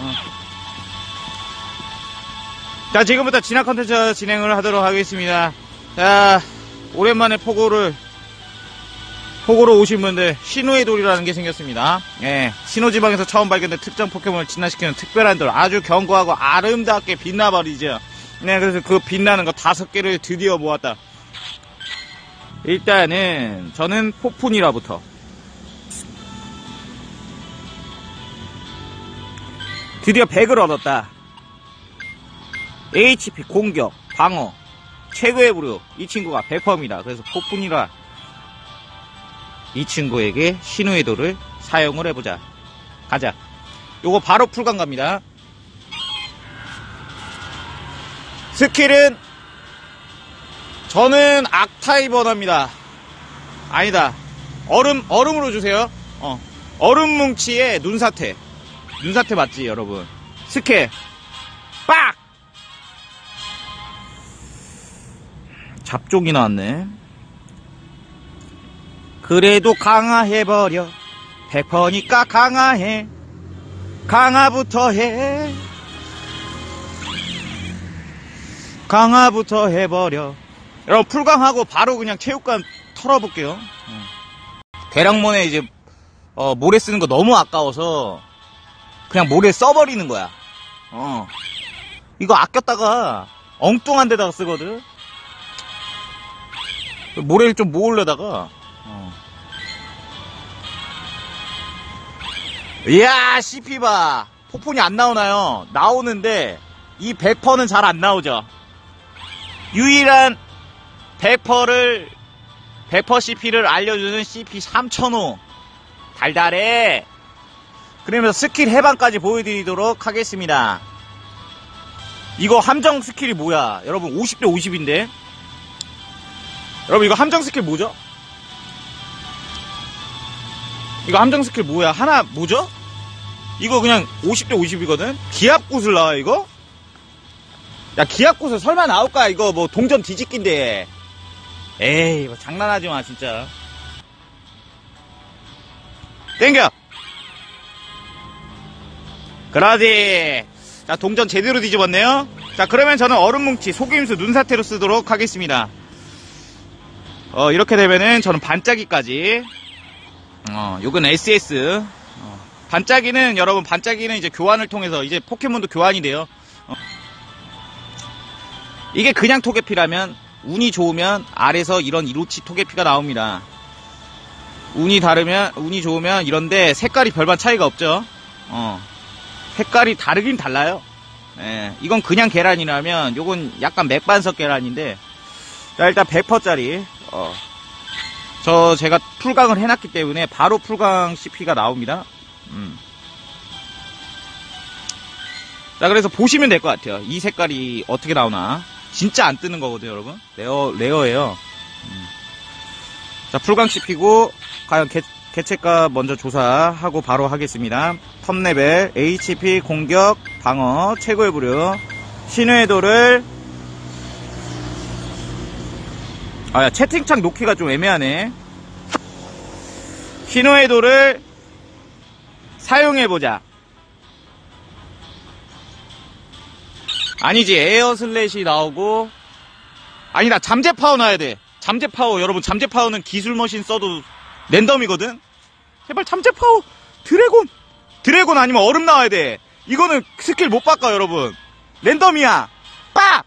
어. 자, 지금부터 진화 컨텐츠 진행을 하도록 하겠습니다. 자, 오랜만에 포고를, 포고로 오신 분들, 신호의 돌이라는 게 생겼습니다. 예, 신호지방에서 처음 발견된 특정 포켓몬을 진화시키는 특별한 돌. 아주 견고하고 아름답게 빛나버리죠. 네, 그래서 그 빛나는 거 다섯 개를 드디어 모았다. 일단은, 저는 포푼이라부터. 드디어 100을 얻었다. HP, 공격, 방어, 최고의 부류. 이 친구가 100%입니다. 그래서 폭풍이라 이 친구에게 신우의 돌을 사용을 해보자. 가자. 요거 바로 풀강 갑니다. 스킬은 저는 악타입 원합니다. 아니다. 얼음, 얼음으로 주세요. 어. 얼음 뭉치에 눈사태. 눈사태 맞지, 여러분? 스킬. 빡! 잡종이 나왔네. 그래도 강화해버려. 100%니까 강화해. 강화부터 해. 강화부터 해버려. 여러분, 풀강하고 바로 그냥 체육관 털어볼게요. 어. 대량몬에 이제, 어, 모래 쓰는 거 너무 아까워서, 그냥 모래 써버리는 거야. 어. 이거 아꼈다가, 엉뚱한 데다가 쓰거든? 모래를 좀 모으려다가 어. 이야 CP 봐 폭풍이 안 나오나요? 나오는데 이 100%는 잘 안 나오죠 유일한 100%를 100% CP를 알려주는 CP 3005 달달해 그러면서 스킬 해방까지 보여드리도록 하겠습니다 이거 함정 스킬이 뭐야 여러분 50대 50인데 여러분 이거 함정 스킬 뭐죠? 이거 함정 스킬 뭐야? 하나 뭐죠? 이거 그냥 50대 50이거든? 기압구슬 나와 이거? 야 기압구슬 설마 나올까? 이거 뭐 동전 뒤집긴데 에이 뭐 장난하지 마 진짜 땡겨 그러지 자 동전 제대로 뒤집었네요 자 그러면 저는 얼음뭉치 속임수 눈사태로 쓰도록 하겠습니다 어, 이렇게 되면은 저는 반짝이까지, 어, 요건 SS. 어, 반짝이는, 여러분, 반짝이는 이제 교환을 통해서 이제 포켓몬도 교환이 돼요. 어. 이게 그냥 토게피라면, 운이 좋으면 아래서 이런 이로치 토게피가 나옵니다. 운이 다르면, 운이 좋으면 이런데 색깔이 별반 차이가 없죠. 어. 색깔이 다르긴 달라요. 예, 이건 그냥 계란이라면, 요건 약간 맥반석 계란인데, 자, 일단 100%짜리. 어. 저 제가 풀강을 해놨기 때문에 바로 풀강 CP가 나옵니다. 음. 자 그래서 보시면 될 것 같아요. 이 색깔이 어떻게 나오나. 진짜 안 뜨는 거거든요, 여러분. 레어 레어예요. 음. 자 풀강 CP고 과연 개, 개체가 먼저 조사하고 바로 하겠습니다. 텀레벨, HP, 공격, 방어, 최고의 부류, 신의 돌을 아, 야, 채팅창 놓기가 좀 애매하네. 신호의 돌을 사용해보자. 아니지, 에어 슬래시 나오고. 아니다, 잠재 파워 나야 돼. 잠재 파워, 여러분, 잠재 파워는 기술 머신 써도 랜덤이거든? 제발 잠재 파워! 드래곤! 드래곤 아니면 얼음 나와야 돼. 이거는 스킬 못 바꿔, 여러분. 랜덤이야. 빡!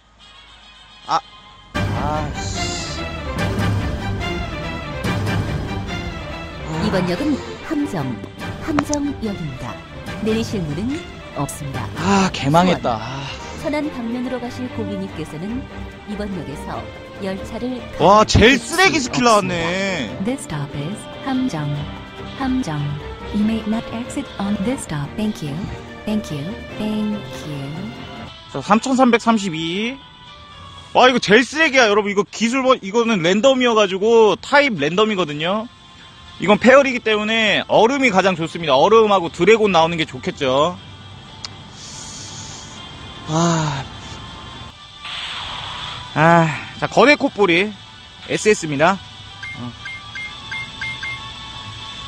아, 아, 씨. 이번 역은 함정, 함정역입니다. 내리실 문은 없습니다. 아, 개망했다. 아. 천안 방면으로 가실 고객님께서는 이번 역에서 열차를 와, 제일 쓰레기 수 스킬. 나왔네. This stop is Hamjung. Hamjung. You may not exit on this stop. Thank you. Thank you. Thank you. 자, 3332. 와, 이거 제일 쓰레기야, 여러분. 이거 기술, 버- 이거는 랜덤이어가지고, 타입 랜덤이거든요. 이건 페어리기 때문에 얼음이 가장 좋습니다. 얼음하고 드래곤 나오는 게 좋겠죠. 아. 아, 자, 거대 콧볼이 SS입니다. 어.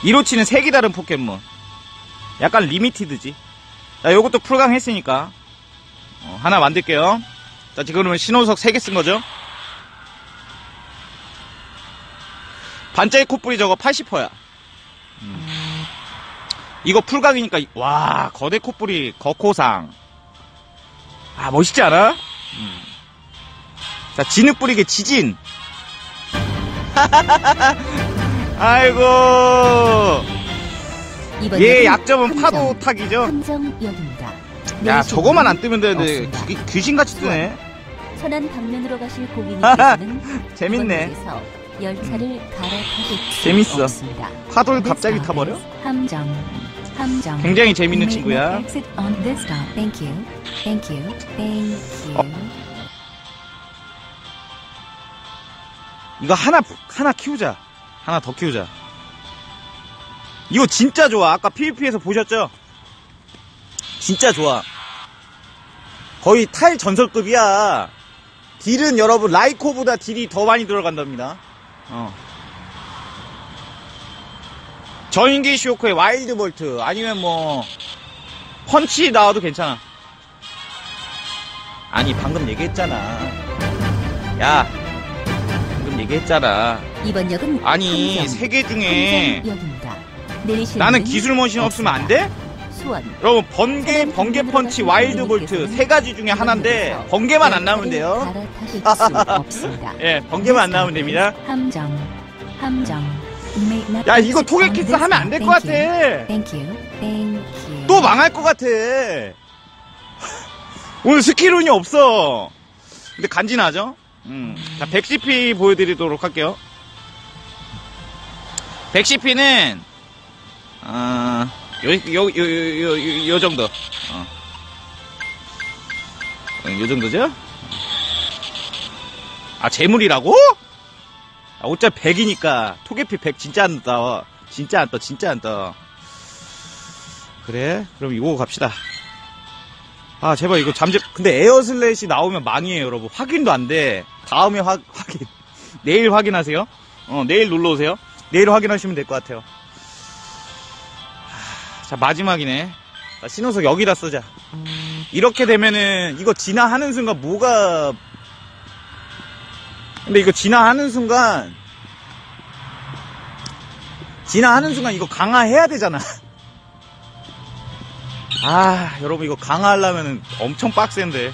이로치는 색이 다른 포켓몬. 약간 리미티드지. 자, 요것도 풀강 했으니까. 어, 하나 만들게요. 자, 지금은 신호석 3개 쓴 거죠. 반짝이 콧불이 저거 80%야. 음. 이거 풀강이니까, 와, 거대 콧불이 거코상. 아, 멋있지 않아? 음. 자, 진흙 뿌리게 지진. 아이고. 얘 약점은 파도 타기죠. 함정역입니다. 야, 저거만 안 뜨면 되는데, 없습니다. 귀- 귀신같이 뜨네. 천안 방면으로 가실 고객님께서는 재밌네. 이번 역에서 열차를 갈아타실 수 재밌어. 없습니다. 파도를 갑자기 타버려? 함정. 함정. 굉장히 재밌는 친구야. not exit on this stop. Thank you. Thank you. Thank 어. you. 이거 하나, 하나 키우자. 하나 더 키우자. 이거 진짜 좋아. 아까 PVP에서 보셨죠? 진짜 좋아. 거의 탈 전설급이야. 딜은 여러분, 라이코보다 딜이 더 많이 들어간답니다. 어. 저인기 쇼크의 와일드 볼트, 아니면 뭐, 펀치 나와도 괜찮아. 아니, 방금 얘기했잖아. 야, 얘기했잖아. 이번 역은 아니, 세 개 중에 나는 기술 머신 없으면 안 돼? 수원 여러분, 번개, 번개 펀치, 와일드 볼트 세 가지 중에 하나인데, 번개만 안 나오면 돼요. 예, 번개만 안 나오면 됩니다. 함정. 함정. Not 야, 이거 토게키스 하면 안 될. 것. 같아. 또 망할 것 같아. 오늘 스킬운이 없어. 근데 간지나죠? 음. 자, 110p 보여드리도록 할게요. 110p는, 어, 요, 요, 요, 요, 요, 요 정도. 어. 어, 요 정도죠? 아, 재물이라고? 아, 어차피 100이니까. 토개피 100 진짜 안 떠. 진짜 안 떠, 진짜 안 떠. 그래? 그럼 이거 갑시다. 아, 제발 이거 잠재, 근데 에어슬렛이 나오면 망이에요, 여러분. 확인도 안 돼. 다음에 확, 확인. 내일 확인하세요. 어, 내일 놀러 오세요. 내일 확인하시면 될 것 같아요. 하, 자, 마지막이네. 자, 신호석 여기다 쓰자. 이렇게 되면은, 이거 진화하는 순간 뭐가, 근데 이거 진화하는 순간, 진화하는 순간 이거 강화해야 되잖아. 아, 여러분 이거 강화하려면 엄청 빡센데.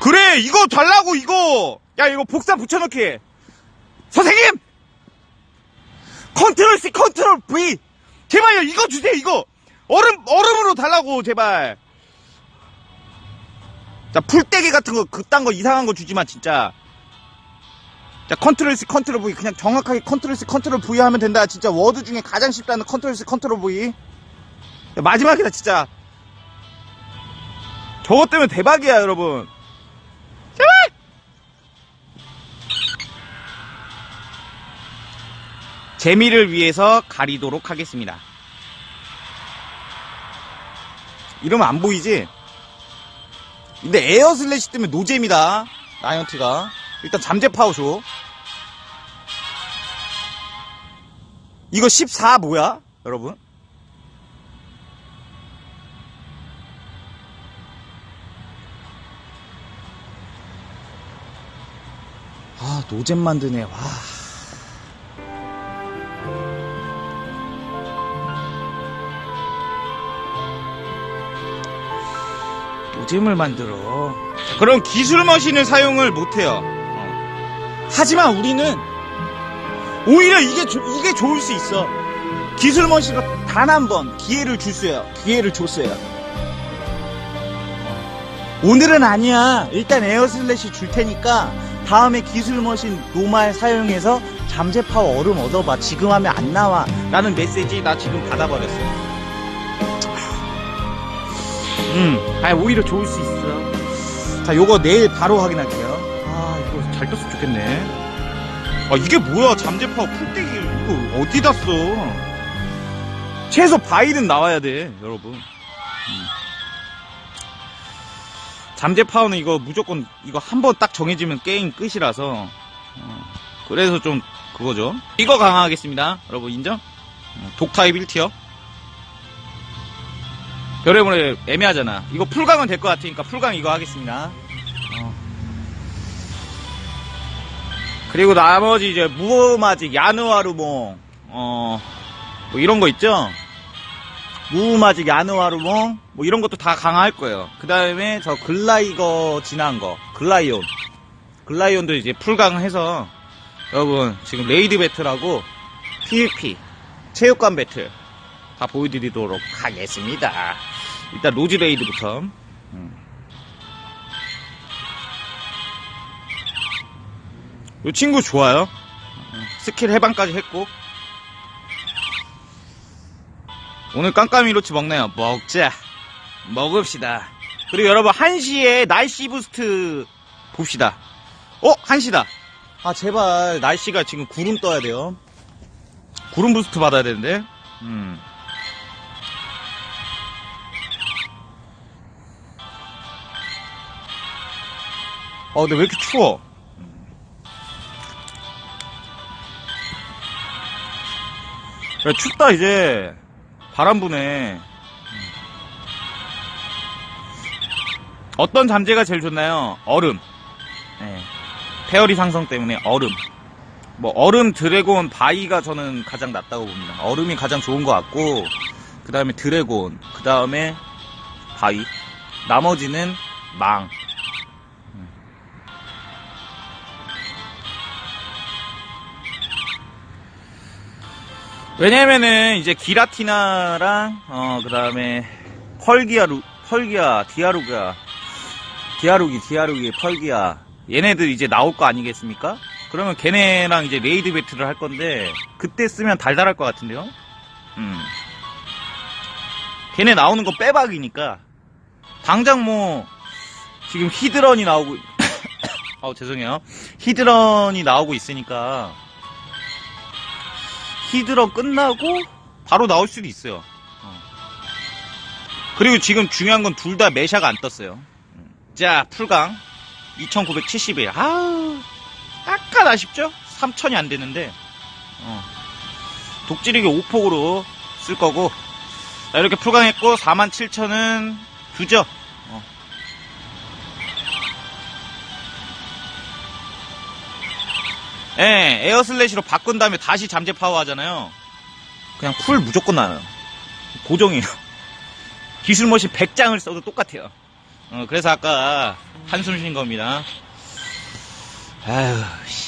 그래, 이거 달라고 이거. 야, 이거 복사 붙여넣기. 선생님, 컨트롤 C, 컨트롤 V. 제발요, 이거 주세요, 이거. 얼음, 얼음으로 달라고, 제발. 자, 풀떼기 같은 거, 그딴 거 이상한 거 주지 마, 진짜. 자, 컨트롤 C, 컨트롤 V. 그냥 정확하게 컨트롤 C, 컨트롤 V 하면 된다. 진짜 워드 중에 가장 쉽다는 컨트롤 C, 컨트롤 V. 야, 마지막이다, 진짜. 저것 때문에 대박이야, 여러분. 제발! 재미를 위해서 가리도록 하겠습니다. 이러면 안 보이지? 근데 에어 슬래시 때문에 노잼이다. 라이언트가. 일단 잠재 파워 줘. 이거 14 뭐야? 여러분? 아, 노잼 만드네. 와. 노잼을 만들어. 그럼 기술 머신을 사용을 못해요. 어. 하지만 우리는 오히려 이게 조- 이게 좋을 수 있어. 기술 머신으로 단한 번 기회를 줬어요. 기회를 줬어요. 오늘은 아니야. 일단 에어슬래시 줄 테니까 다음에 기술 머신 노말 사용해서 잠재 파워 얼음 얻어봐. 지금 하면 안 나와. 라는 메시지 나 지금 받아버렸어. 음, 아 오히려 좋을 수 있어. 자, 요거 내일 바로 확인할게요. 아, 이거 잘 떴으면 좋겠네. 아, 이게 뭐야? 잠재 파워 풀떼기 이거 어디다 써? 최소 바일은 나와야 돼, 여러분. 음. 잠재 파워는 이거 무조건 이거 한 번 딱 정해지면 게임 끝이라서 어, 그래서 좀 그거죠. 이거 강화하겠습니다. 여러분 인정? 어, 독타입 1티어 여러분에 애매하잖아. 이거 풀강은 될 것 같으니까 풀강 이거 하겠습니다. 어. 그리고 나머지 이제 무마직, 야누아루몽, 어, 뭐 이런 거 있죠? 무마직, 야누아루몽, 뭐 이런 것도 다 강화할 거예요. 그 다음에 저 글라이거 지난 거, 글라이온. 글라이온도 이제 풀강해서 여러분 지금 레이드 배틀하고 PVP, 체육관 배틀 다 보여드리도록 하겠습니다. 일단 로즈 레이드부터. 음. 이 친구 좋아요. 어, 스킬 해방까지 했고. 오늘 깜깜이 로치 먹나요? 먹자. 먹읍시다. 그리고 여러분 1시에 날씨 부스트 봅시다. 어? 1시다. 아 제발 날씨가 지금 구름 떠야 돼요. 구름 부스트 받아야 되는데. 음. 어, 근데 왜 이렇게 추워? 야, 춥다, 이제. 바람 부네. 어떤 잠재가 제일 좋나요? 얼음. 네. 페어리 상성 때문에 얼음. 뭐, 얼음 드래곤 바이가 저는 가장 낫다고 봅니다. 얼음이 가장 좋은 것 같고, 그 다음에 드래곤, 그 다음에 바이. 나머지는 망. 왜냐면은 이제 기라티나랑 어 그다음에 펄기아 루 펄기아 디아루가 디아루기 디아루기 펄기아 얘네들 이제 나올 거 아니겠습니까? 그러면 걔네랑 이제 레이드 배틀을 할 건데 그때 쓰면 달달할 것 같은데요? 음. 걔네 나오는 건 빼박이니까 당장 뭐 지금 히드런이 나오고 아 죄송해요 히드런이 나오고 있으니까 히드러 끝나고 바로 나올 수도 있어요. 어. 그리고 지금 중요한 건 둘 다 메샤가 안 떴어요. 음. 자, 풀강 2971. 아우, 약간 아쉽죠? 3000이 안 되는데. 어. 독지르기 5폭으로 쓸 거고. 자, 이렇게 풀강했고 47,000은 두죠. 예, 에어 슬래시로 바꾼 다음에 다시 잠재 파워 하잖아요. 그냥 풀 무조건 나요. 고정이에요. 기술 머신 100장을 써도 똑같아요. 어, 그래서 아까 한숨 쉰 겁니다. 아휴, 씨.